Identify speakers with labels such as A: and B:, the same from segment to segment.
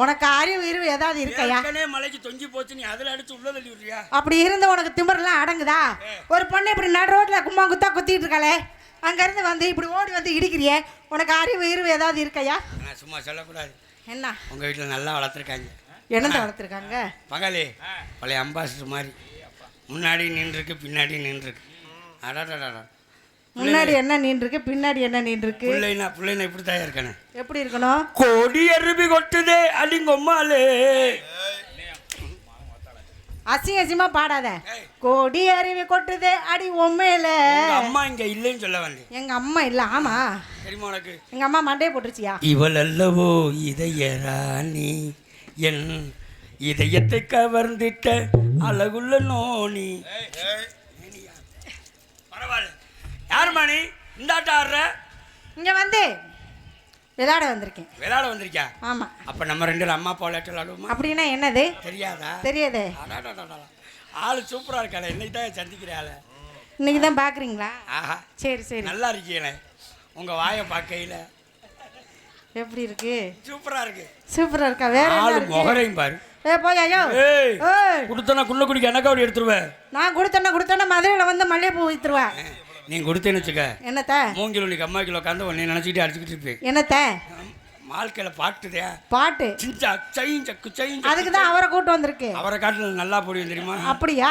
A: உனக்கு அறிவு இருவு ஏதாவது இருக்கையா?
B: மலைக்கு தொங்கி போச்சு நீ அதுல அடிச்சு உள்ள தள்ளி விடுறியா?
A: அப்படி இருந்து உனக்கு திமிரெல்லாம் அடங்குதா? ஒரு பொண்ணு இப்படி நடு ரோட்ல கும்மா குத்தா குத்திட்டு இருக்காளே அங்கேருந்து வந்து இப்படி ஓடி வந்து இடிக்கிறியே உனக்கு அறிவு இருவு ஏதாவது இருக்கையா?
B: நான் சும்மா சொல்லக்கூடாது.
A: என்ன?
B: உங்க வீட்டுல நல்லா வளர்த்துருக்காங்க.
A: என்னத்தை வளர்த்துருக்காங்க?
B: பங்காளி பழைய அம்பாசிடர் மாதிரி. முன்னாடி நின்றுருக்கு பின்னாடி நின்றுருக்கு. அடாடாடா
A: முன்னாடி என்ன நின்றுருக்கு பின்னாடி என்ன நின்றுருக்கு?
B: பிள்ளைனா பிள்ளைனா இப்படி தான் இருக்கானே
A: எப்படி இருக்கணும்?
B: கொடி அருவி கொட்டுதே அடிங்கொம்மாலே.
A: அசிங்க அசிங்கமா பாடாத. கொடி அருவி கொட்டுதே அடி உண்மையில
B: அம்மா இங்க இல்லைன்னு சொல்ல வந்தேன்
A: எங்க அம்மா இல்ல ஆமா.
B: தெரியுமா உனக்கு?
A: எங்க அம்மா மண்டையை போட்டுருச்சியா?
B: இவள் அல்லவோ இதய ராணி என் இதயத்தை கவர்ந்திட்ட அழகுள்ள நோனி. யாருமா நீ இந்தாட்ட ஆடுற?
A: இங்க வந்து விளையாட வந்திருக்கேன்.
B: விளையாட வந்திருக்கியா?
A: ஆமா.
B: அப்ப நம்ம ரெண்டு பேரும் அம்மா அப்பா விளையாட்டு விளையாடுவோமா?
A: அப்படின்னா என்னது?
B: தெரியாதா?
A: தெரியாதே.
B: ஆளு சூப்பரா இருக்காளே இன்னைக்கு தான் சந்திக்கிறாள்
A: இன்னைக்கு தான் பாக்குறீங்களா
B: ஆஹா.
A: சரி சரி.
B: நல்லா இருக்கீங்களே. உங்க வாயை பார்க்கையில.
A: எப்படி இருக்கு?
B: சூப்பரா இருக்கு.
A: சூப்பரா இருக்கா? வேற என்ன
B: ஆளு முகரையும் பாரு.
A: ஏ போய் ஐயோ.
B: ஏய் கொடுத்தனா குள்ள குடிக்க எனக்கா எடுத்துருவேன்
A: நான் கொடுத்தேன்னா கொடுத்தேன்னா மதுரையில் வந்து மல்லிகைப்பூ வித்துருவா
B: நீ கொடுத்தேன்னு வச்சுக்க.
A: என்னத்த?
B: மூங்கில் உனக்கு அம்மா கிலோ உட்காந்து உன்னை நினச்சிக்கிட்டு அடிச்சுக்கிட்டு இருப்பேன்
A: என்னத்த?
B: வாழ்க்கையில் பாட்டுதே.
A: பாட்டு?
B: சிஞ்சா சைஞ்ச குச்சைஞ்ச
A: அதுக்கு தான் அவரை கூட்டு வந்திருக்கு.
B: அவரை காட்டில் நல்லா போடுவேன் தெரியுமா?
A: அப்படியா?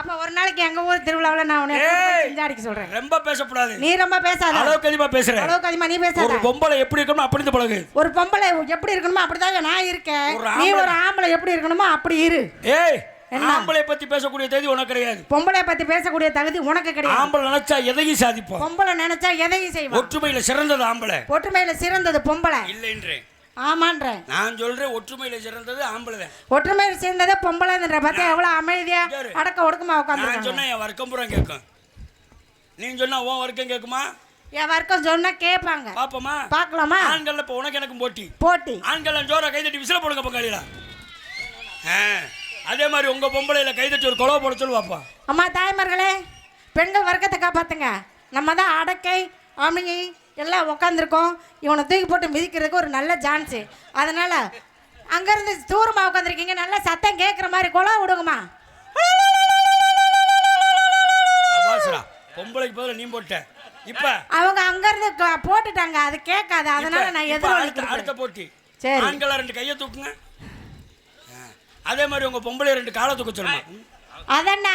A: அப்ப ஒரு நாளைக்கு எங்க ஊர் திருவிழாவில் நான் உன்னை
B: ஏய்.
A: செஞ்சாடிக்க சொல்றேன்.
B: ரொம்ப பேசக்கூடாது.
A: நீ ரொம்ப பேசாத.
B: அளவுக்கு அதிகமா பேசுறேன்
A: அளவுக்கு அதிகமா நீ
B: ஒரு
A: பேசாத
B: பொம்பளை எப்படி இருக்கணும் அப்படி பழகு.
A: ஒரு பொம்பளை எப்படி இருக்கணுமோ அப்படிதான் நான் இருக்கேன்.
B: ஒரு
A: நீ ஒரு ஆம்பளை எப்படி இருக்கணுமோ அப்படி இரு.
B: ஏய்? ஆம்பளை பத்தி பேசக்கூடிய தேதி உனக்கு கிடையாது.
A: பொம்பளை பத்தி பேசக்கூடிய தகுதி உனக்கு கிடையாது.
B: ஆம்பளை நினைச்சா எதையும் சாதிப்போம்.
A: பொம்பளை நினைச்சா எதையும் செய்வா
B: ஒற்றுமையில சிறந்தது ஆம்பளை.
A: ஒற்றுமையில சிறந்தது பொம்பளை.
B: இல்லைன்றேன்.
A: ஆமான்றேன்
B: நான் சொல்றேன் ஒற்றுமையில சிறந்தது ஆம்பளை தான்.
A: ஒற்றுமையில் சேர்ந்ததே பொம்பளைன்ற பார்த்தா எவ்வளவு அமைதியா? அடக்க ஒடுக்கமா
B: நான்
A: உட்காந்துருக்காங்க
B: சொன்னா என் வர்க்கம் பூரா கேட்கும். நீ சொன்னா உன் வர்க்கம் கேட்குமா?
A: என் வர்க்கம் சொன்னா கேட்பாங்க.
B: பாப்போமா?
A: பார்க்கலாமா
B: ஆண்கள்ல இப்போ உனக்கு எனக்கும் போட்டி.
A: போட்டி.
B: ஆண்கள் ஜோரா கைதட்டி விசில போடுங்க பங்காளியில ஆ, அதே மாதிரி உங்க பொம்பளையில கைதட்டி ஒரு கொலவை போட சொல்லு பாப்பா
A: அம்மா தாய்மார்களே பெண்கள் வர்க்கத்தை காப்பாத்துங்க. நம்ம தான் அடக்கை அமிங்கி எல்லாம் உட்காந்துருக்கோம் இவனை தூக்கி போட்டு மிதிக்கிறதுக்கு ஒரு நல்ல சான்ஸு அதனால அங்கேருந்து தூரமாக உட்காந்துருக்கீங்க நல்லா சத்தம் கேட்குற மாதிரி குழா விடுங்கம்மா.
B: அபாசரா பொம்பளைக்கு பதிலா நீ போட்ட. இப்ப
A: அவங்க அங்கேருந்து போட்டுட்டாங்க. அது கேட்காது. அதனால நான்
B: இப்ப அடுத்த அடுத்த
A: எதிர்த்து
B: போட்டி.
A: சரி.
B: ஆண்களா ரெண்டு கையை தூக்குங்க. அதே மாதிரி உங்க பொம்பளை ரெண்டு காலை தூக்க சொல்லுமா.
A: அதென்ன?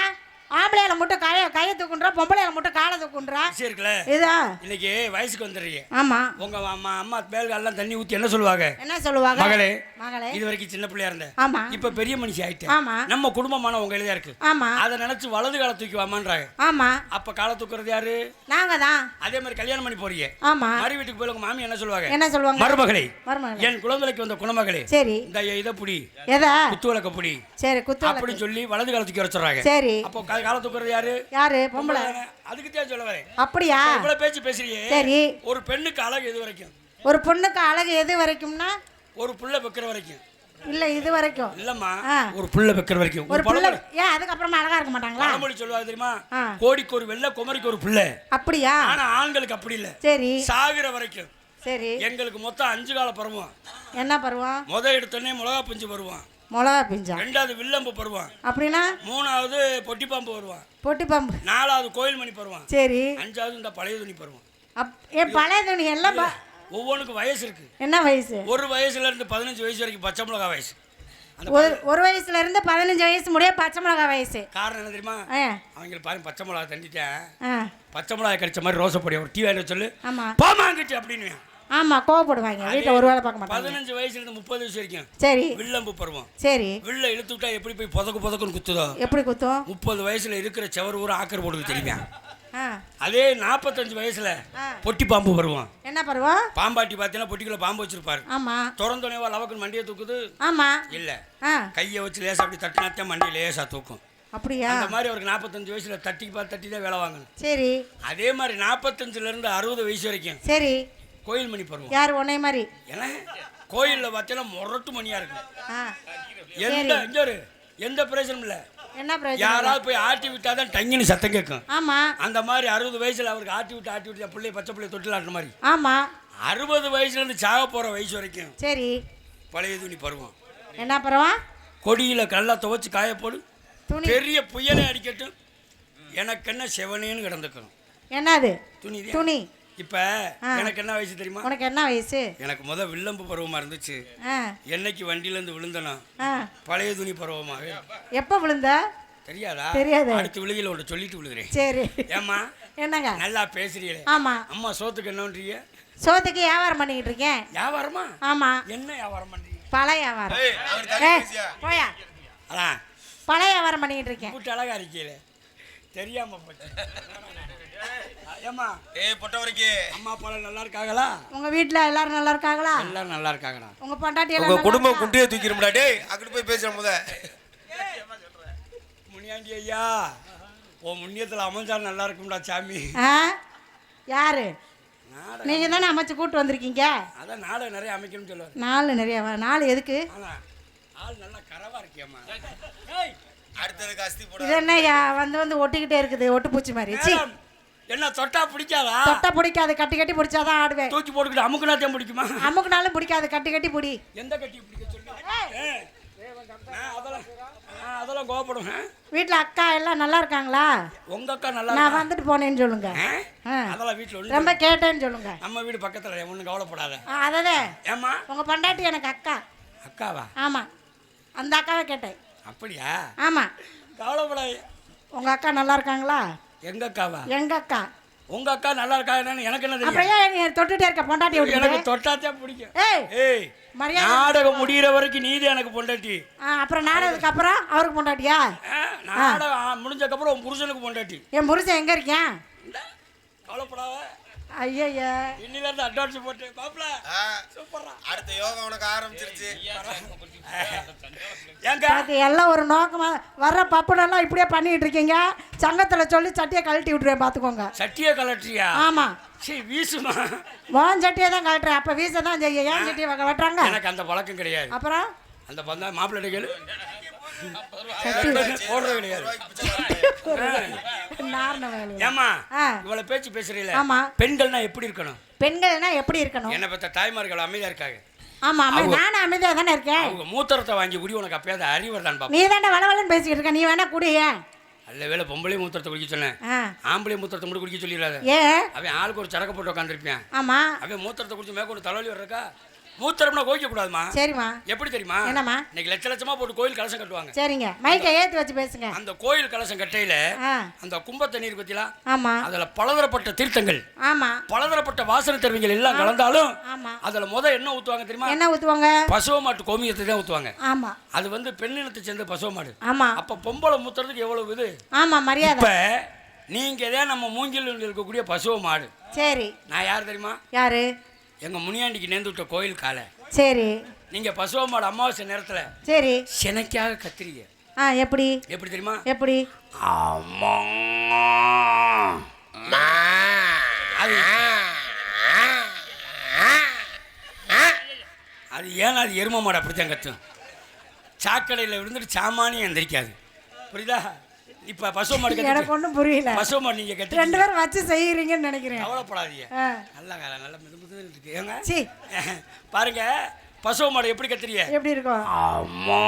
A: ஆம்பளையால மட்டும் கையை கையை தூக்குன்றா பொம்பளையால மட்டும் காலை தூக்குன்றா.
B: இருக்குல்ல
A: இதா?
B: இன்னைக்கு வயசுக்கு வந்துடுறீங்க.
A: ஆமா.
B: உங்க அம்மா அம்மா மேல்காலெல்லாம் தண்ணி ஊத்தி என்ன சொல்லுவாங்க?
A: என்ன சொல்லுவாங்க?
B: மகளே
A: மகளே.
B: இது வரைக்கும் சின்ன பிள்ளையா இருந்த
A: ஆமா.
B: இப்ப பெரிய மனுஷி ஆயிட்டேன்.
A: ஆமா.
B: நம்ம குடும்பமான உங்க எழுதியா இருக்கு.
A: ஆமா.
B: அதை நினைச்சு வலது கால தூக்கி வாமான்றாங்க.
A: ஆமா.
B: அப்ப காலை தூக்குறது யாரு?
A: நாங்க தான்.
B: அதே மாதிரி கல்யாணம் பண்ணி போறீங்க.
A: ஆமா.
B: மறு வீட்டுக்கு போய் உங்க மாமி என்ன சொல்லுவாங்க?
A: என்ன சொல்லுவாங்க?
B: மருமகளே
A: மருமகளே.
B: என் குழந்தைக்கு வந்த குணமகளே
A: சரி.
B: இந்த இதை புடி
A: எதா?
B: குத்து விளக்க புடி
A: சரி குத்து
B: அப்படின்னு சொல்லி வலது கால தூக்கி வச்சுறாங்க
A: சரி.
B: அப்போ காலை தூக்குறது யாரு?
A: யாரு? பொம்பளை.
B: அதுக்கு தான் சொல்ல வரேன்.
A: அப்படியா?
B: இவ்வளவு பேச்சு பேசுறியே.
A: சரி.
B: ஒரு பெண்ணுக்கு அழகு எது வரைக்கும்?
A: ஒரு பொண்ணுக்கு அழகு எது வரைக்கும்னா?
B: ஒரு புள்ள வைக்கிற வரைக்கும்.
A: இல்ல இது வரைக்கும்.
B: இல்லம்மா. ஒரு புள்ள வைக்கிற வரைக்கும்.
A: ஒரு பிள்ளை ஏன் அதுக்கப்புறமா அழகா இருக்க மாட்டாங்களா?
B: பழமொழி சொல்லுவாங்க தெரியுமா. கோடிக்கு ஒரு வெள்ளை குமரிக்கு ஒரு புள்ள.
A: அப்படியா?
B: ஆனா ஆண்களுக்கு அப்படி இல்ல.
A: சரி.
B: சாகுற வரைக்கும்.
A: சரி.
B: எங்களுக்கு மொத்தம் அஞ்சு கால பருவம்.
A: என்ன பருவம்?
B: முத எடுத்தோடனே மிளகா பிஞ்சு வருவான்
A: மிளகா பிஞ்சா.
B: ரெண்டாவது வில்லம்பு பருவான்
A: அப்படின்னா?
B: மூணாவது பொட்டிப்பாம்பு வருவான்
A: பொட்டி பாம்பு
B: நாலாவது கோயில் மணி பருவான்
A: சரி.
B: அஞ்சாவது இந்த பழைய துணி பருவான்
A: அப் ஏன் பழைய துணி எல்லாம்
B: ஒவ்வொன்றுக்கும் வயசு இருக்கு.
A: என்ன வயசு?
B: ஒரு வயசுல இருந்து பதினஞ்சு வயசு வரைக்கும் பச்சை மிளகா வயசு. அந்த
A: ஒரு ஒரு வயசுல இருந்து பதினஞ்சு வயசு முடிய பச்சை மிளகா வயசு.
B: காரணம் என்ன தெரியுமா? அவங்களுக்கு பாருங்க பச்சை மிளகா தண்டிட்டேன். பச்சை மிளகா கடிச்ச மாதிரி ரோசப்பொடி ஒரு டீ வாங்கி சொல்லு.
A: ஆமா.
B: பாமாங்கிட்டு அப்படின்னு
A: ஆமா கோவப்படுவாங்க. வீட்டில் ஒரு வேலை பார்க்க மாட்டாங்க.
B: பதினஞ்சு வயசுல இருந்து முப்பது வயசு வரைக்கும்
A: சரி.
B: வில்லம்பு பருவம்.
A: சரி.
B: வில்ல இழுத்து விட்டா எப்படி போய் புதக்கு புதக்குன்னு குத்துதோ?
A: எப்படி குத்தும்?
B: முப்பது வயசுல இருக்கிற செவர் ஊரா ஆக்கர் போடுறது தெரியுமா? அதே நாற்பத்தஞ்சு வயசுல. பொட்டி பாம்பு வருவான்
A: என்ன பருவம்?
B: பாம்பாட்டி பார்த்தீங்கன்னா பொட்டிக்குள்ள பாம்பு வச்சிருப்பாரு.
A: ஆமா.
B: திறந்தோனேவா லவக்குன்னு மண்டியை தூக்குது?
A: ஆமா.
B: இல்ல. கையை வச்சு லேசா அப்படி தட்டினாத்தான் மண்டி லேசா தூக்கும்.
A: அப்படியா?
B: அந்த மாதிரி அவருக்கு நாற்பத்தஞ்சு வயசுல தட்டி பார்த்து தட்டி தான் வேலை வாங்கணும்.
A: சரி.
B: அதே மாதிரி நாற்பத்தஞ்சுல இருந்து அறுபது வயசு வரைக்கும்
A: சரி.
B: கோயில் மணி பருவம்.
A: யார் உன்னை மாதிரி?
B: ஏன்னா கோயில்ல பார்த்தீங்கன்னா முரட்டு மணியா இருக்கும்
A: ஆ
B: எந்த இங்க எந்த பிரச்சனையும் இல்ல.
A: என்ன
B: யாராவது போய் ஆட்டி விட்டாதான் டங்கின்னு சத்தம் கேட்கும்.
A: ஆமா.
B: அந்த மாதிரி அறுபது வயசுல அவருக்கு ஆட்டி விட்டு ஆட்டி விட்டு பிள்ளை பச்சை பிள்ளை தொட்டில் ஆட்டுற மாதிரி.
A: ஆமா.
B: அறுபது வயசுல இருந்து சாக போற வயசு வரைக்கும்
A: சரி.
B: பழைய துணி பருவம்.
A: என்ன பரவா
B: கொடியில நல்லா துவைச்சு காய போடு.
A: துணி.
B: பெரிய புயலே அடிக்கட்டும். எனக்கு என்ன செவனேன்னு கிடந்துக்கணும்.
A: என்னது?
B: துணி தான்.
A: துணி.
B: இப்ப. எனக்கு என்ன வயசு தெரியுமா?
A: உனக்கு என்ன வயசு?
B: எனக்கு முத வில்லம்பு பருவமா இருந்துச்சு. என்னைக்கு வண்டியில இருந்து விழுந்தனா பழைய துணி பருவமாவே
A: எப்போ விழுந்த?
B: தெரியாதா?
A: தெரியாது.
B: அடுத்த விழுகையில் ஒன்று சொல்லிட்டு விழுகிறேன்.
A: சரி.
B: ஏம்மா?
A: என்னங்க?
B: நல்லா பேசுறீங்களே
A: ஆமா.
B: அம்மா சோத்துக்கு என்னன்றீங்க
A: சோத்துக்கு வியாபாரம் பண்ணிக்கிட்டு இருக்கேன்.
B: வியாபாரமா?
A: ஆமா.
B: என்ன வியாபாரம் பண்றீங்க?
A: பழைய வியாபாரம்? போயா.
B: அதான்.
A: பழைய வியாபாரம் பண்ணிக்கிட்டு இருக்கேன்.
B: கூட்டு அழகா இருக்கீங்களே தெரியாம போச்சு. ஏம்மா?
C: ஏய் பொட்ட வரைக்கும்
B: அம்மா அப்பா நல்லா இருக்காங்களா?
A: உங்க வீட்ல எல்லாரும் நல்லா இருக்காங்களா?
B: எல்லாரும் நல்லா இருக்காங்கடா.
A: உங்க பொண்டாட்டி எல்லாம்
C: உங்க
A: நல்லா
C: குடும்பம்
A: இருக்கா?
C: குண்டியே தூக்கிடும்டா டேய் அங்கிட்டு போய் பேசுற முத.
B: முனியாண்டி ஐயா உன் முன்னியத்தில் அமைஞ்சா நல்லா இருக்கும்டா சாமி.
A: ஆ? யாரு? நீங்க தானே அமைச்சு கூட்டு வந்திருக்கீங்க?
B: அதான் நாடகம் நிறைய அமைக்கணும்னு சொல்லுவார்.
A: நாலு நிறைய வா- நாலு எதுக்கு?
B: ஆனா ஆள் நல்லா கரவா இருக்கியம்மா.
C: அடுத்ததுக்கு அஸ்தி போட.
A: இது என்ன யா- வந்து வந்து ஒட்டிக்கிட்டே இருக்குது ஒட்டுப்பூச்சி மாதிரி. சி
B: மேடம், என்ன தொட்டா பிடிக்காதா?
A: தொட்டை பிடிக்காது கட்டி கட்டி பிடிச்சாதான் ஆடுவேன்.
B: தூக்கி போட்டுக்கிட்டு அமுக்குனாத்தையும் பிடிக்குமா?
A: அமுக்குனாலும் பிடிக்காது கட்டி கட்டி பிடி.
B: எந்த கட்டி பிடிக்க சொல்லு அதெல்லாம் கோவப்படுவேன்
A: வீட்ல அக்கா எல்லாம் நல்லா இருக்காங்களா?
B: உங்க அக்கா நல்லா
A: நான்? வந்துட்டு போனேன்னு சொல்லுங்க.
B: அதெல்லாம் வீட்டில்
A: ரொம்ப கேட்டேன்னு சொல்லுங்க.
B: நம்ம வீடு பக்கத்தில் ஒன்றும் கவலைப்படாத.
A: ஆ, அததே.
B: ஏம்மா?
A: உங்க பொண்டாட்டி எனக்கு அக்கா.
B: அக்காவா?
A: ஆமா. அந்த அக்காவை கேட்டேன்.
B: அப்படியா?
A: ஆமா.
B: கவலைப்படாத.
A: உங்க அக்கா நல்லா இருக்காங்களா?
B: எங்க அக்காவா?
A: எங்க அக்கா.
B: உங்க அக்கா நல்லா இருக்கா என்னன்னு எனக்கு என்ன
A: அப்புறம்
B: தெரியும்?
A: ஏன் நீ தொட்டுட்டே இருக்க பொண்டாட்டி
B: எனக்கு
A: விட்டு
B: தொட்டாத்தான் பிடிக்கும்.
A: ஏய்
B: ஏய்
A: மரியாதை
B: நாடகம் முடியிற வரைக்கும் நீதி எனக்கு பொண்டாட்டி.
A: ஆ, அப்புறம் நாடகத்துக்கு அப்புறம் அவருக்கு பொண்டாட்டியா?
B: நாடகம் முடிஞ்சக்கப்புறம் உன் புருஷனுக்கு பொண்டாட்டி.
A: என் புருஷன் எங்க இருக்கேன்?
B: இந்தா, கவலைப்படாத.
A: ஐயய்யா
B: இன்னில இருந்து அட்வான்ஸ் போட்டு பாப்பல சூப்பரா
C: அடுத்த யோகா உனக்கு ஆரம்பிச்சிருச்சு.
B: ஏங்க?
A: அது எல்லாம் ஒரு நோக்கமா வர்ற பப்புனெல்லாம் இப்படியே பண்ணிட்டு இருக்கீங்க. சங்கத்துல சொல்லி சட்டியை கழட்டி விட்டுருவேன் பாத்துக்கோங்க
B: சட்டிய கலட்டுறியா
A: ஆமா.
B: சரி வீசுமா?
A: உன் சட்டியை தான் கழட்டுறேன். அப்ப வீச தான் செய்ய. ஏன் சட்டியை வெட்டுறாங்க
B: எனக்கு அந்த பழக்கம் கிடையாது.
A: அப்புறம்?
B: அந்த பந்தா மாப்பிள்ளை கேளு.
A: வேலை
B: ஏமா. இவ்வளவு பேச்சு பேசுறீல
A: ஆமா.
B: பெண்கள்னா எப்படி இருக்கணும்?
A: பெண்கள்னா எப்படி இருக்கணும்?
B: என்ன பத்த தாய்மார்கள் அமைதியா இருக்காங்க.
A: ஆமா அம்மா நானும் அமைதியா தானே இருக்கேன்.
B: அவங்க மூத்திரத்தை வாங்கி குடி உனக்கு அப்பயாவது அறிவர் தான் பாப்பா
A: நீ பேசிக்கிட்டு இருக்க. நீ வேணா குடிய
B: நல்ல வேளை பொம்பளை மூத்திரத்தை குடிக்க சொன்னேன். ஆம்பளை மூத்திரத்தை மட்டும் குடிக்க சொல்லிடாத
A: ஏன்?
B: அவன் ஆளுக்கு ஒரு சரக்கு போட்டு உட்காந்துருப்பான்
A: ஆமா.
B: அவன் மூத்திரத்தை குடிச்சு மேற்கொண்டு தலைவலி வர்றக்கா மூத்திரம்னா கோய்க்க கூடாதுமா
A: சரிம்மா.
B: எப்படி தெரியுமா?
A: என்னம்மா?
B: இன்னைக்கு லட்ச லட்சமா போட்டு கோயில் கலசம் கட்டுவாங்க.
A: சரிங்க. மைக்கை ஏத்தி வச்சு பேசுங்க.
B: அந்த கோயில் கலசம் கட்டையில அந்த கும்ப தண்ணீர் பத்திலாம்
A: ஆமா.
B: அதுல பலதரப்பட்ட தீர்த்தங்கள்
A: ஆமா.
B: பலதரப்பட்ட வாசனை தருவிகள் எல்லாம் கலந்தாலும்
A: ஆமா.
B: அதுல முத என்ன ஊத்துவாங்க தெரியுமா?
A: என்ன ஊத்துவாங்க?
B: பசுவ மாட்டு கோமியத்தை தான் ஊத்துவாங்க.
A: ஆமா.
B: அது வந்து பெண்ணினத்தை சேர்ந்த பசுவ மாடு.
A: ஆமா.
B: அப்ப பொம்பளை மூத்துறதுக்கு எவ்வளவு இது?
A: ஆமா மரியாதை.
B: இப்ப நீங்க தான் நம்ம மூங்கில் இருக்கக்கூடிய பசுவ மாடு?
A: சரி.
B: நான் யார் தெரியுமா?
A: யாரு?
B: எங்க முனியாண்டிக்கு நேர்ந்து விட்ட கோயில் காலை.
A: சரி.
B: நீங்க பசுவ மாடு அமாவாசை நேரத்துல
A: சரி.
B: சினைக்காக கத்திரிங்க
A: ஆ எப்படி?
B: எப்படி தெரியுமா?
A: எப்படி?
B: ஆமா அது அது ஏன்னா அது எரும மாடு அப்படித்தான் கத்தும்? சாக்கடையில் விழுந்துட்டு சாமானியம் எந்திரிக்காது. புரியுதா? இப்ப பசுவ மாடு
A: எனக்கு ஒன்றும் புரியல.
B: பசுவ மாடு நீங்க கட்டி
A: ரெண்டு பேரும் வச்சு செய்யறீங்கன்னு நினைக்கிறேன்.
B: கவலைப்படாதீங்க. நல்லா கால நல்லா மிது மிது இருக்கு. ஏங்க?
A: சி
B: பாருங்க பசுவ மாடு எப்படி கத்துறிய
A: எப்படி இருக்கும்?
B: ஆமா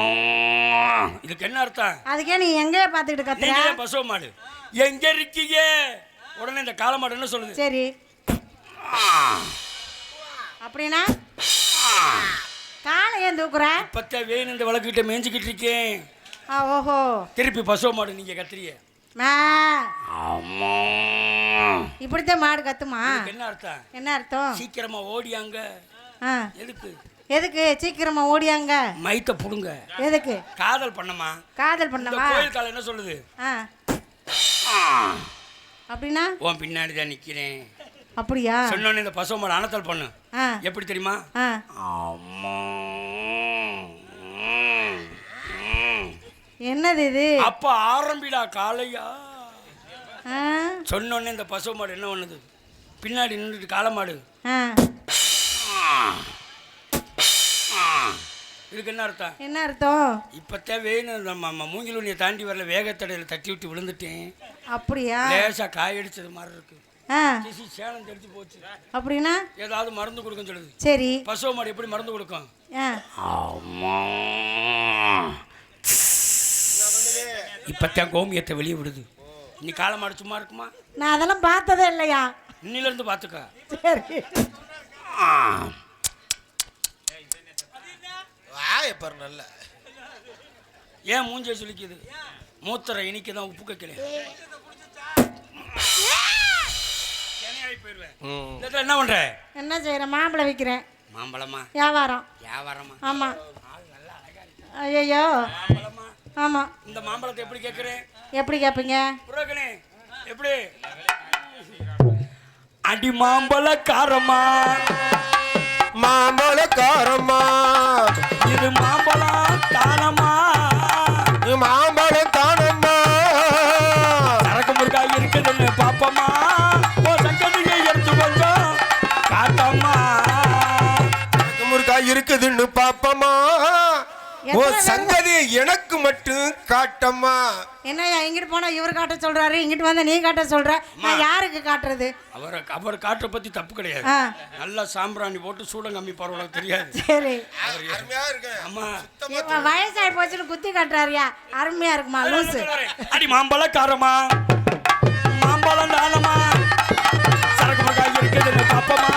B: இதுக்கு என்ன அர்த்தம்?
A: அதுக்கே நீ எங்கே பார்த்துக்கிட்டு கத்துற.
B: நீங்க ஏன் பசுவ மாடு? எங்க இருக்கீங்க? உடனே இந்த காளை மாடு என்ன சொல்லுது?
A: சரி. அப்படின்னா? காலை ஏன் தூக்குற?
B: பத்த வேணும் இந்த விளக்குகிட்ட மேய்ஞ்சிக்கிட்டு இருக்கேன்.
A: ஓஹோ.
B: திருப்பி பசுவ மாடு நீங்க கத்துறிய.
A: இப்படித்தான் மாடு கத்துமா?
B: என்ன அர்த்தம்?
A: என்ன அர்த்தம்?
B: சீக்கிரமா ஓடியாங்க.
A: ஆ.
B: எதுக்கு?
A: எதுக்கு? சீக்கிரமா ஓடியாங்க.
B: மைத்த புடுங்க.
A: எதுக்கு?
B: காதல் பண்ணமா?
A: காதல் பண்ணவா
B: கோயில் காலை என்ன சொல்லுது?
A: அப்படின்னா?
B: உன் பின்னாடி தான் நிக்கிறேன்.
A: அப்படியா?
B: சொன்னோன்னே இந்த பசுவ மாடு அனத்தல் பண்ணு. எப்படி தெரியுமா? ஆமா
A: என்னது இது?
B: அப்ப ஆரம்பிடா காளையா.
A: ஆ?
B: சொன்னோன்னே இந்த பசு மாடு என்ன பண்ணுது? பின்னாடி நின்றுட்டு காளை மாடு. இதுக்கு என்ன அர்த்தம்?
A: என்ன அர்த்தம்?
B: இப்பத்தான் வேணும் நம்ம நம்ம மூங்கில் உண்ணியை தாண்டி வரல வேகத்தடையில் தட்டி விட்டு விழுந்துட்டேன்.
A: அப்படியா?
B: லேசா காயடிச்சது மாதிரி இருக்கு. சேலம் தெரிஞ்சு போச்சு.
A: அப்படின்னா?
B: ஏதாவது மருந்து கொடுக்கும் சொல்லுது.
A: சரி.
B: பசு மாடு எப்படி மருந்து கொடுக்கும்? ஆமா. இப்பத்தான் கோமியத்தை வெளியே விடுது. நீ காலை மாடு சும்மா இருக்குமா?
A: நான் அதெல்லாம் பார்த்ததே இல்லையா?
B: இன்னில இருந்து பாத்துக்க
A: சரி
C: வாய பாரு நல்ல.
B: ஏன் மூஞ்ச சுளிக்குது? மூத்தரை இனிக்கு தான் உப்பு இடத்துல என்ன பண்ற?
A: என்ன செய்கிறேன் மாம்பழம் விற்கிறேன்
B: மாம்பழமா?
A: வியாபாரம்.
B: வியாபாரமா?
A: ஆமாம் ஐயோ
B: மாம்பழமா
A: ஆமாம்
B: இந்த மாம்பழத்தை எப்படி கேட்குறேன்
A: எப்படி கேட்பீங்க
B: புரோக்கனே எப்படி? அடி மாம்பழ காரமா
C: சங்கதி எனக்கு மட்டும் காட்டம்மா.
A: என்னய்யா இங்கிட்டு போனால் இவர் காட்ட சொல்கிறாரு இங்கிட்டு வந்து நீ காட்ட சொல்கிற நான் யாருக்கு காட்டுறது?
B: அவரை அவர் காட்டுற பத்தி தப்பு கிடையாது. நல்லா சாம்பிராணி போட்டு சூடம் கம்மி பரவாயில்ல தெரியாது.
A: சரி.
C: அருமையா இருக்கு
B: அம்மா.
A: இப்போ வயசாகி போச்சுன்னு குத்தி காட்டுறாருயா அருமையாக இருக்குமா லூசு.
B: அடி மாம்பழ காரமா மாம்பழம் தானமா சரக்கு முருகா இருக்குதுன்னு பாப்பமா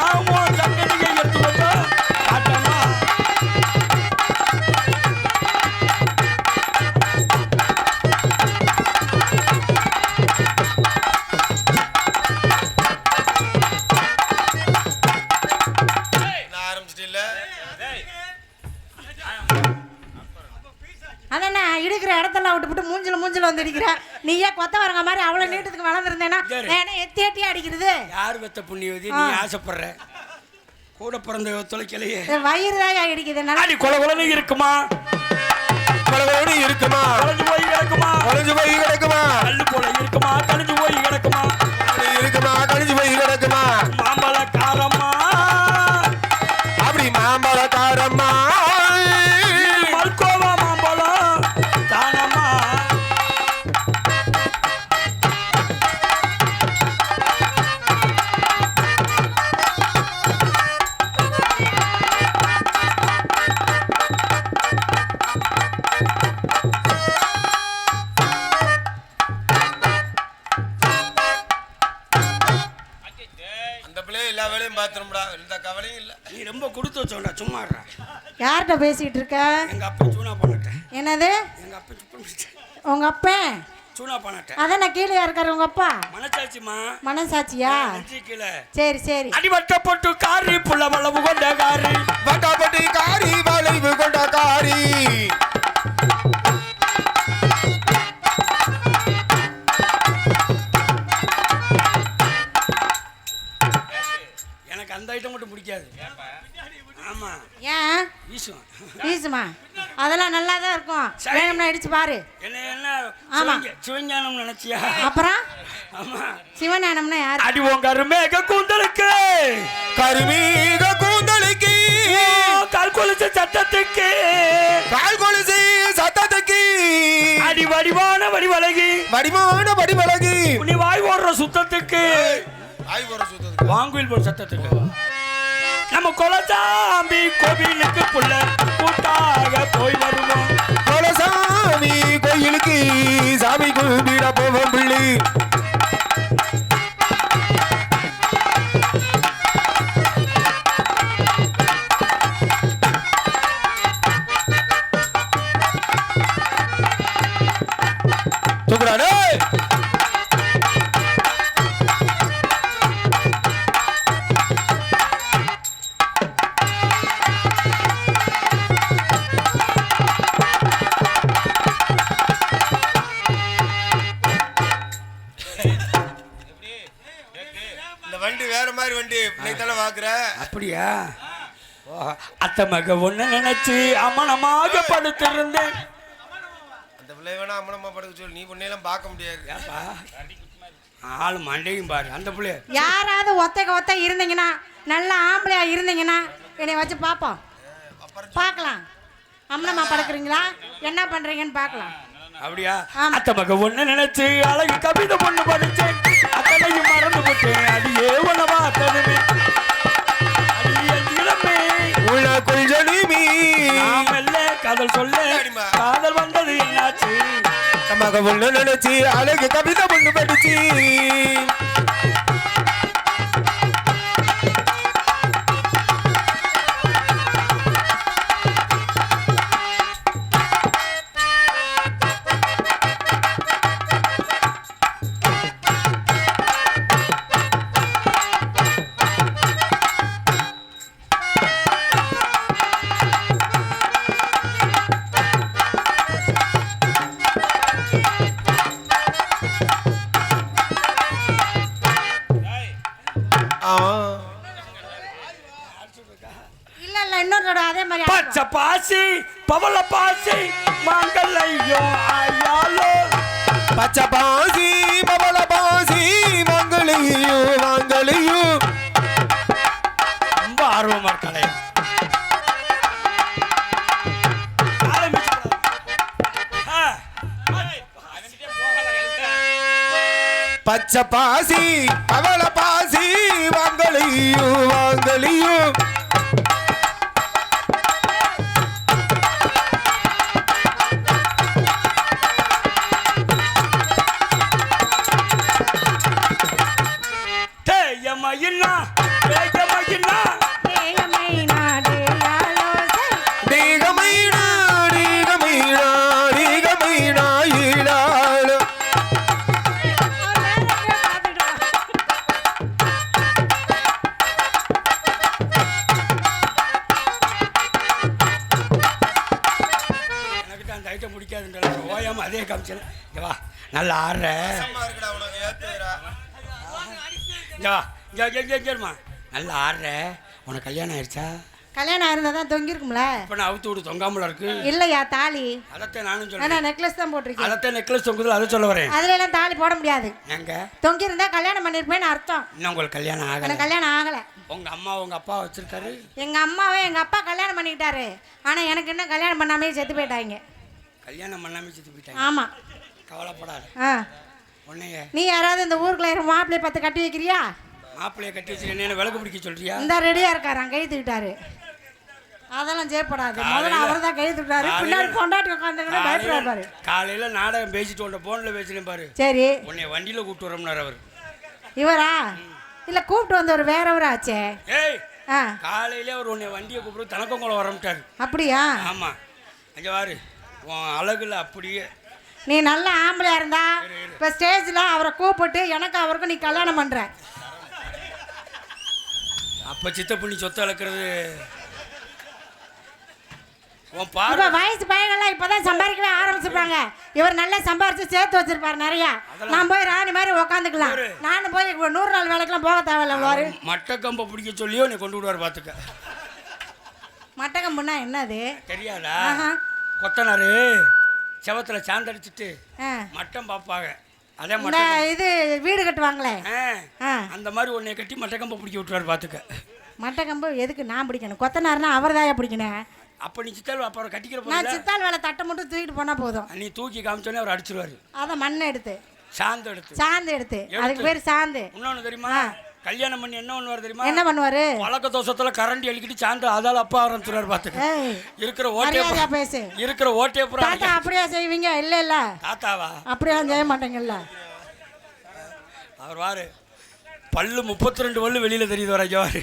A: நீயே கொத்த வரங்க மாதிரி அவ்வளோ நீட்டத்துக்கு வளர்ந்துருந்தேன்னா. நான் எத்தி எட்டி அடிக்கிறது?
B: யார் வெத்த புண்ணியவதி? நீ ஆசைப்படுற. கூட பிறந்த தொலைக்கலையே.
A: வயிறு தான் இடிக்குது நல்லா
B: கொல கொலன்னு இருக்குமா?
C: கொலகோடு இருக்குமா?
B: கலைஞ்சு போய் கிடக்குமா?
C: கொலைஞ்சு போய் கிடக்குமா?
B: கல்லு போல இருக்குமா? கலைஞ்சு போய் கிடக்குமா?
C: இருக்குமா? கழிஞ்சு போய் கிடக்குமா?
B: மாம்பழ காரமா
C: அப்படி மாம்பழ காரம்மா
A: யார்கிட்ட பேசிட்டு இருக்க
B: எங்க அப்பா சூனா பண்ணிட்டேன்
A: என்னது?
B: எங்க அப்பா சுத்தம் பண்ணிட்டேன்
A: உங்க அப்பன்
B: சூனா பண்ணிட்டேன்
A: அதான் நான் கீழே இருக்காரு உங்க அப்பா.
B: மனசாட்சிமா
A: மனசாட்சியா?
B: கீழே.
A: சரி சரி.
B: அடிபட்ட போட்டு காரி புள்ள வளவு கொண்ட காரி.
C: வட்டாப்பட்டி காரி வளைவு கொண்ட காரி.
B: பிடிக்காது. ஆமா.
A: ஏன்?
B: வீசும்
A: வீசுமா? அதெல்லாம் நல்லா தான் இருக்கும். வேணும்னா அடிச்சு பாரு.
B: என்ன என்ன
A: ஆமா.
B: சிவஞ- சிவஞானம் நினைச்சியா?
A: அப்புறம்?
B: ஆமா.
A: சிவஞானம்னா யார்?
B: அடி உங்க அருமேக கூந்தலுக்கு.
C: கருமீக கூந்தலுக்கு.
B: கால் கொலுச்ச சட்டத்துக்கு
C: கால் கொலுசு சத்தத்துக்கு.
B: அடி வடிவான வடிவழகி.
C: வடிவான வடிவழகு.
B: நீ வாய் ஓடுற சுத்தத்துக்கு.
C: ஆய் வர சுத்தத்துக்கு.
B: வாங்குவில் போற சத்தத்துக்கு. நம்ம கொலசாமி கோவிலுக்கு புள்ள கூட்டாக போய் வருவோம்.
C: கொலசாமி கோயிலுக்கு சாமி கும்பிட போவோம் பிள்ளை. தூக்குறானே
B: அத்தை மக ஒண்ணு நினைச்சு அமனமாக படுத்திருந்தேன்.
C: அந்த பிள்ளை வேணா அம்மனம்மா படுக்க சொல்லி. நீ பொண்ணையெல்லாம் பார்க்க முடியாது.
B: ஆள் மண்டையும் பாரு. அந்த பிள்ளைய
A: யாராவது ஒத்தைக்கு ஒத்த இருந்தீங்கன்னா நல்ல ஆம்பளையா இருந்தீங்கன்னா என்னை வச்சு பார்ப்போம். பார்க்கலாம். அம்மனம்மா படுக்கிறீங்களா? என்ன பண்றீங்கன்னு பார்க்கலாம்.
B: அப்படியா. அத்தை மக ஒண்ணு நினைச்சு அழகு கவிதை பொண்ணு படிச்சேன்
C: தமாக ஒண்ணு நினைச்சு அழகு கவிதை ஒண்ணு படிச்சு.
A: இல்ல இல்ல இன்னொரு தடவை அதே மாதிரி ஆடிக்கோ.
B: பச்சை பாசி பவள பாசி மங்களையோ ஐயாலோ
C: பச்சை பாசி பவள பாசி மங்களையும் மங்களையும்
B: ரொம்ப ஆர்வமா இருக்காளே ஆ.
C: பச்சை பாசி பவள பாசி மங்களையும் மங்களையும்
B: இங்க இங்க இங்கம்மா நல்லா ஆடுற. உனக்கு கல்யாணம் ஆயிடுச்சா
A: கல்யாணம் இருந்தா தான் தொங்கிருக்கும்ல?
B: இப்ப நான் அவுத்து விடு தொங்காமல இருக்கு.
A: இல்லையா தாலி?
B: அதத்தான் நானும் சொல்றேன்.
A: நெக்லஸ் தான் போட்டிருக்கேன்.
B: அதத்தான் நெக்லஸ் தொங்குதுல அதை சொல்ல வரேன்.
A: அதுல எல்லாம் தாலி போட முடியாது.
B: எங்க?
A: தொங்கி இருந்தா கல்யாணம் பண்ணிருப்பேன்னு அர்த்தம்.
B: இன்னும் உங்களுக்கு கல்யாணம் ஆகல.
A: கல்யாணம் ஆகல.
B: உங்க அம்மா உங்க அப்பா வச்சிருக்காரு?
A: எங்க அம்மாவே எங்க அப்பா கல்யாணம் பண்ணிக்கிட்டாரு. ஆனா எனக்கு இன்னும் கல்யாணம் பண்ணாமே செத்து போயிட்டாங்க.
B: கல்யாணம் பண்ணாம செத்து போயிட்டாங்க.
A: ஆமா.
B: கவலைப்படாத.
A: ஆ.
B: உன்னைய
A: நீ யாராவது இந்த ஊருக்குள்ள மாப்பிள்ளைய பார்த்து கட்டி வைக்கிறியா?
B: மாப்பிள்ளைய கட்டி வச்சு என்ன விளக்கு பிடிக்க சொல்றியா?
A: இந்த ரெடியா இருக்காராம் கை தூக்கிட்டாரு. அதெல்லாம் செய்யப்படாது முதல்ல அவர் தான் கை தூக்கிட்டாரு. பின்னாடி கொண்டாட்டி உட்காந்துக்கிட்டு பயப்படுறாரு
B: காலையில நாடகம் பேசிட்டு உன்ட போன்ல பேசினேன் பாரு.
A: சரி.
B: உன்னை வண்டியில கூட்டு வரோம்னார் அவர்.
A: இவரா? இல்ல கூப்பிட்டு வந்தவர் வேறவரா ஆச்சே?
B: காலையில அவர் உன்னை வண்டியை கூப்பிட்டு தனக்கங்குளம் வரமிட்டாரு.
A: அப்படியா?
B: ஆமா. அங்க பாரு உன் அழகுல அப்படியே.
A: நீ நல்ல ஆம்பளையா இருந்தா இப்ப ஸ்டேஜ்ல அவரை கூப்பிட்டு எனக்கு அவருக்கும் நீ கல்யாணம் பண்ற.
B: அப்ப சித்த பண்ணி சொத்து அளக்கிறது
A: இப்ப வயசு பையன்கள்லாம் இப்பதான் சம்பாதிக்கவே ஆரம்பிச்சிருப்பாங்க இவர் நல்லா சம்பாரிச்சு சேர்த்து வச்சிருப்பாரு நிறைய. நான் போய் ராணி மாதிரி உக்காந்துக்கலாம். நானும் போய் நூறு நாள் வேலைக்கெல்லாம் போக தேவையில்ல வாரு
B: மட்டக்கம்பை பிடிக்க சொல்லியோ நீ கொண்டு விடுவார் பாத்துக்க.
A: மட்டக்கம்புன்னா என்னது?
B: தெரியாதா. கொத்தனாரு செவத்துல சாந்தடிச்சிட்டு. மட்டம் பார்ப்பாங்க அதே
A: இந்த இது வீடு கட்டுவாங்களே.
B: அந்த மாதிரி உன்னை கட்டி மட்டக்கம்பை பிடிக்க விட்டுருவார் பாத்துக்க.
A: மட்டக்கம்பு எதுக்கு நான் பிடிக்கணும்? கொத்தனார்னா அவர் தாயா பிடிக்கணும்?
B: அப்ப நீ சித்தால் அப்புறம் கட்டிக்கிற
A: நான் சித்தால் வேலை தட்டை மட்டும் தூக்கிட்டு போனா போதும்.
B: நீ தூக்கி காமிச்சோன்னே அவர் அடிச்சிருவாரு.
A: அதை மண்ணை எடுத்து.
B: சாந்து எடுத்து.
A: சாந்து எடுத்து. அதுக்கு பேர் சாந்து.
B: இன்னொன்னு தெரியுமா? கல்யாணம் பண்ணி என்ன பண்ணுவார் தெரியுமா?
A: என்ன பண்ணுவாரு?
B: பழக்க தோசத்துல கரண்டி அழிக்கிட்டு சாந்து அதால அப்பா ஆரம்பிச்சுறாரு பாத்துக்க.
A: ஏய்
B: இருக்கிற ஓட்டே
A: பேசு.
B: இருக்கிற ஓட்டே
A: தாத்தா அப்படியே செய்வீங்க? இல்ல இல்ல.
B: தாத்தாவா?
A: அப்படியே செய்ய மாட்டீங்கல்ல.
B: அவர் வாரு. பல்லு முப்பத்தி ரெண்டு பல்லு வெளியில தெரியுது வர ஜவாரு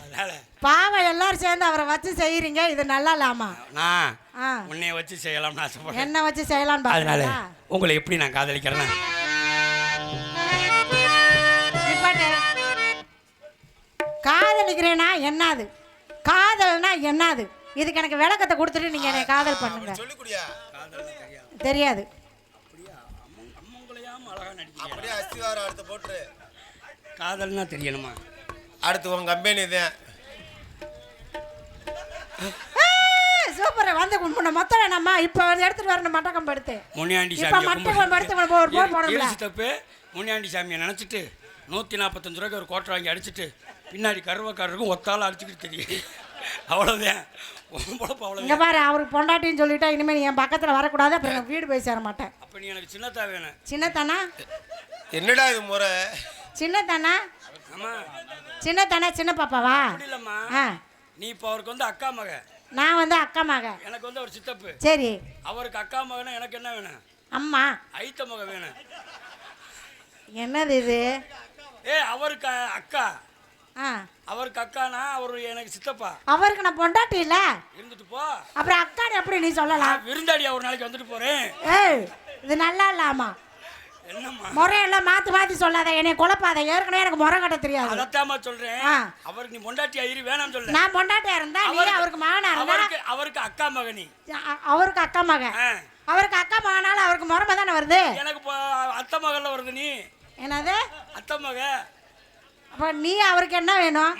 B: அதனால.
A: பாவம் எல்லாரும் சேர்ந்து அவரை வச்சு செய்யறீங்க இது நல்லா இல்லாமா.
B: நான்
A: ஆ.
B: உன்னைய வச்சு செய்யலாம்னு ஆசைப்படுறேன்.
A: என்ன வச்சு செய்யலாம்னு
B: அதனால உங்களை எப்படி நான் காதலிக்கிறேன்னா
A: காதலிக்கிறேனா என்னது? காதல்னா என்னது? இதுக்கு எனக்கு விளக்கத்தை கொடுத்துட்டு நீங்க என்னை காதல் பண்ணுங்க. தெரியாது.
B: காதல்னா தெரியணுமா?
C: அடுத்து உன் கம்பெனி தான்
A: சூப்பர். வந்து முன்ன மொத்தம் வேணாமா இப்போ எடுத்துட்டு வரணும் மட்டக்கம் எடுத்து.
B: முனியாண்டி சாமி
A: மட்டக்கம் எடுத்து ஒரு போர் போடணும்ல
B: தப்பு முனியாண்டி சாமியை நினச்சிட்டு நூற்றி நாற்பத்தஞ்சு ரூபாய்க்கு ஒரு கோட்டை வாங்கி அடிச்சிட்டு பின்னாடி கருவக்காரருக்கும் ஒத்தால அடிச்சுக்கிட்டு தெரியும். அவ்வளோதான்
A: இங்க பாரு அவருக்கு பொண்டாட்டின்னு சொல்லிட்டா இனிமே நீ என் பக்கத்துல வரக்கூடாது அப்புறம் நான் வீடு போய் சேர மாட்டேன்.
B: அப்போ நீ எனக்கு சின்னத்தா வேணும்.
A: சின்னத்தானா?
C: என்னடா இது முறை?
A: சின்ன தானே
B: ஆமா
A: சின்ன பாப்பாவா?
B: அப்படி இல்லம்மா.
A: ஆ.
B: நீ இப்போ அவருக்கு வந்து அக்கா மக.
A: நான் வந்து அக்கா மக.
B: எனக்கு வந்து ஒரு சித்தப்பு.
A: சரி.
B: அவருக்கு அக்கா மகனா எனக்கு என்ன வேணும்?
A: அம்மா.
B: ஐத்த மக வேணும்.
A: என்னது இது?
B: ஏ அவருக்கு அக்கா. அவருக்கு அக்கானா அவர் எனக்கு சித்தப்பா.
A: அவருக்கு நான் பொண்டாட்டி இல்ல.
B: இருந்துட்டு போ.
A: அப்புறம் அக்கான்னு எப்படி நீ சொல்லலாம்?
B: விருந்தாடி ஒரு நாளைக்கு வந்துட்டு போறேன்.
A: ஏய் இது நல்லா இல்லாமா? முறையெல்லாம் மாற்றி மாற்றி சொல்லாத என்னை குழப்பாத. ஏற்கனவே எனக்கு முறை கட்ட தெரியாது.
B: அதத்தாம்மா சொல்றேன். அவருக்கு நீ பொண்டாட்டி ஐயரு வேணாம்னு சொல்ல.
A: நான் பொண்டாட்டியா இருந்தா நீ அவருக்கு மகனா
B: அவருக்கு அவருக்கு அக்கா மகனி.
A: அவருக்கு அக்கா மகன். அவருக்கு அக்கா மகனால அவருக்கு முறைமை தானே வருது?
B: எனக்கு அத்தை மகள்ல வருது நீ.
A: என்னது?
B: அத்தை மக.
A: அப்போ நீ அவருக்கு என்ன வேணும்?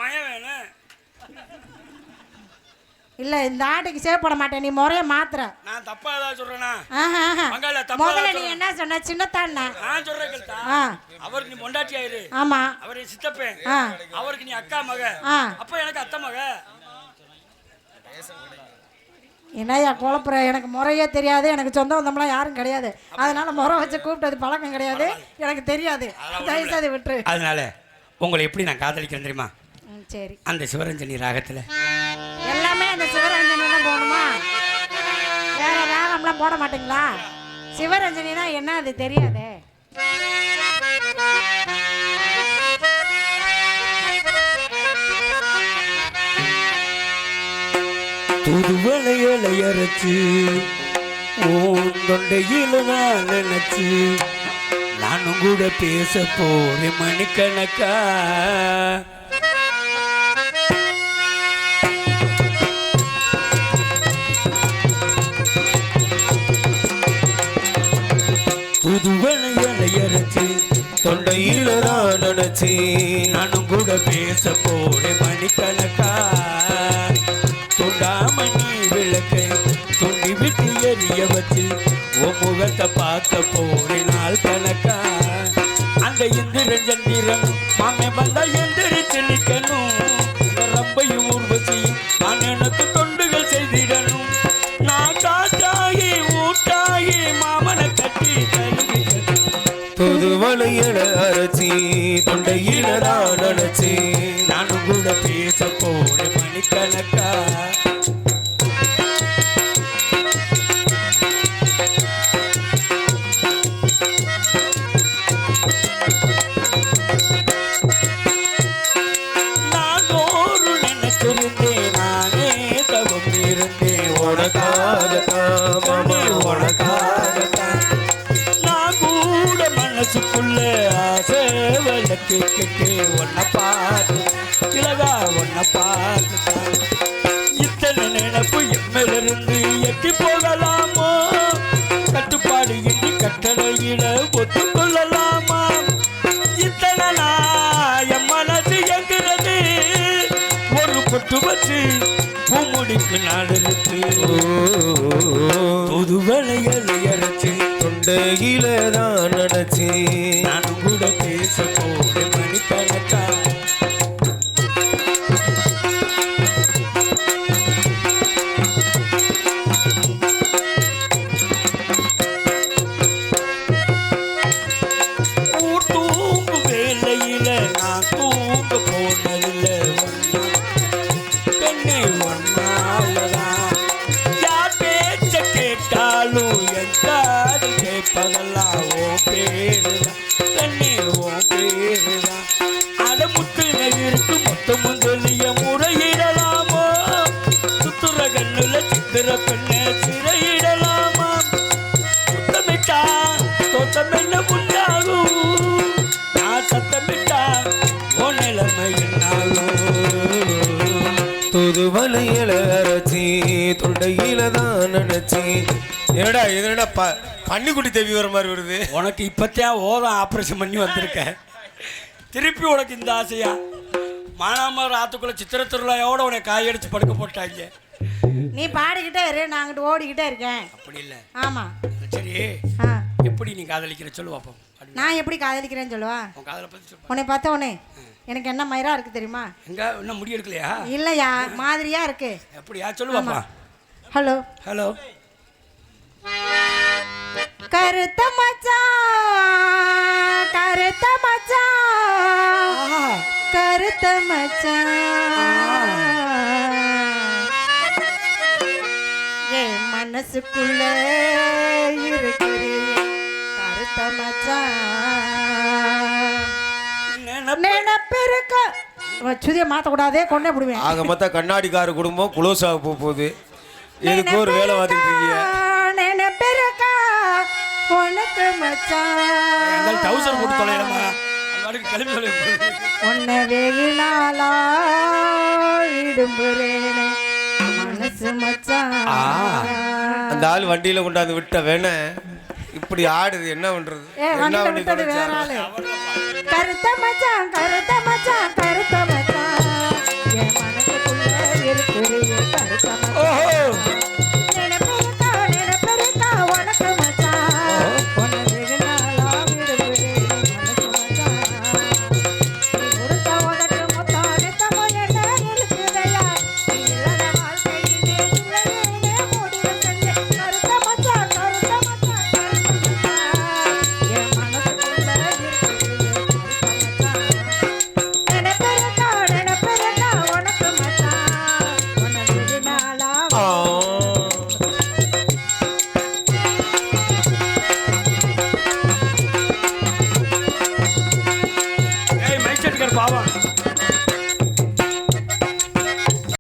A: இல்லை இந்த ஆட்டுக்கு சேவ் பண்ண மாட்டேன். நீ முறைய மாத்துற.
B: நான் தப்பா ஏதாவது சொல்றேனா?
A: ஆஹா, ஆஹா.
B: மங்கள, தப்பா
A: முதல்ல நீ. என்ன சொன்ன? சின்னத்தான்
B: நான் சொல்றேன் அவருக்கு நீ பொண்டாட்டி ஆயிரு.
A: ஆமா.
B: அவர் சித்தப்பேன். அவருக்கு நீ அக்கா மக.
A: ஆ.
B: அப்ப எனக்கு அத்தை மக.
A: என்னய்யா குழப்புற? எனக்கு முறையே தெரியாது. எனக்கு சொந்த பந்தம்லாம் யாரும் கிடையாது. அதனால முறை வச்சு கூப்பிட்டது பழக்கம் கிடையாது. எனக்கு தெரியாது. தயவுசெய்து விட்டுரு.
B: அதனால உங்களை எப்படி நான் காதலிக்கிறேன் தெரியுமா?
A: சரி.
B: அந்த சிவரஞ்சனி ராகத்துல.
A: எல்லாமே அந்த சிவரஞ்சனி தான் போகணுமா வேற ராகம்லாம் போட மாட்டீங்களா? சிவரஞ்சனினா என்ன அது தெரியாதே.
B: புதுவளையலை அரைச்சு உன் தொண்டையில நான் நினைச்சு நானும் கூட பேச போறேன் மணிக்கணக்கா. புதுவளையலை அரைச்சு
C: தொண்டையில தான் நினைச்சி
B: நானும் கூட பேச போறேன் மணிக்கணக்கா. தொண்டாமணி விளக்கை தொண்டி விட்டு எரிய வச்சு முகத்தை பார்க்க போறேன் நாள் கணக்கா அந்த இந்திரன் சந்திரன் மாமே வந்தா எந்திரிச்சு நிக்கணும் இந்த ரம்பையும் ஊர்வசியும் நான் எனக்கு தொண்டுகள் செய்திடணும். நான் காத்தாயி ஊட்டாயி மாமனை கட்டி
C: வளையல அரைச்சி தொண்டையில தான் நினைச்சி
B: நானும் கூட பேச பொட்டு வச்சு பூமுடிக்கு நாடு இருக்கு புது வேலைகளை அரைச்சு
C: தொண்டையில தான் நினைச்சி
B: நானும்
C: தான் நினைச்சி. என்னடா இது என்னடா ப பன்னிக்குட்டி தேவி வர மாதிரி வருது?
B: உனக்கு இப்பத்தான் ஓதம் ஆப்ரேஷன் பண்ணி வந்திருக்க. திருப்பி உனக்கு இந்த ஆசையா? மானாமர் ஆத்துக்குள்ள சித்திர திருவிழாயோட உன்னை காயடிச்சு படுக்க போட்டாங்க.
A: நீ பாடிக்கிட்டே இரு நான் அங்கிட்டு ஓடிக்கிட்டே இருக்கேன்.
B: அப்படி இல்லை.
A: ஆமா.
B: சரி எப்படி நீ காதலிக்கிற சொல்லு பார்ப்போம்
A: நான் எப்படி காதலிக்கிறேன்னு சொல்லுவா?
B: உன் காதலை பத்தி சொல்லு.
A: உன்னை பார்த்த உடனே எனக்கு என்ன மயிரா இருக்கு தெரியுமா?
B: எங்க? இன்னும் முடி எடுக்கலையா?
A: இல்லையா மாதிரியா இருக்கு.
B: எப்படியா சொல்லு பாப்பா
A: ஹலோ
B: ஹலோ
A: கருத்த மச்சான் கருத்த மச்சான் கருத்த மச்சான் என் மனசுக்குள்ள இருக்கிறே கருத்த மச்சான் நினைப்பிருக்க சுதிய மாத்தக்கூடாதே கொண்டே விடுவேன்
C: ஆக மொத்தம் கண்ணாடிக்கார குடும்பம் குளோஸ் ஆக போக போகுது எதுக்கு ஒரு வேலை பார்த்துக்கிட்டு இருக்கீங்க.
A: நினைப்பிருக்கா உனக்கு மச்சான்
B: டவுசர் போட்டு கிளம்பி
A: உன்னை நாளா விடும்புறேனே மனசு மச்சான்
C: அந்த ஆள் வண்டியில கொண்டாந்து விட்ட வேண. இப்படி ஆடுது என்ன பண்றது? என்ன பண்ணி
A: விட்டது வேற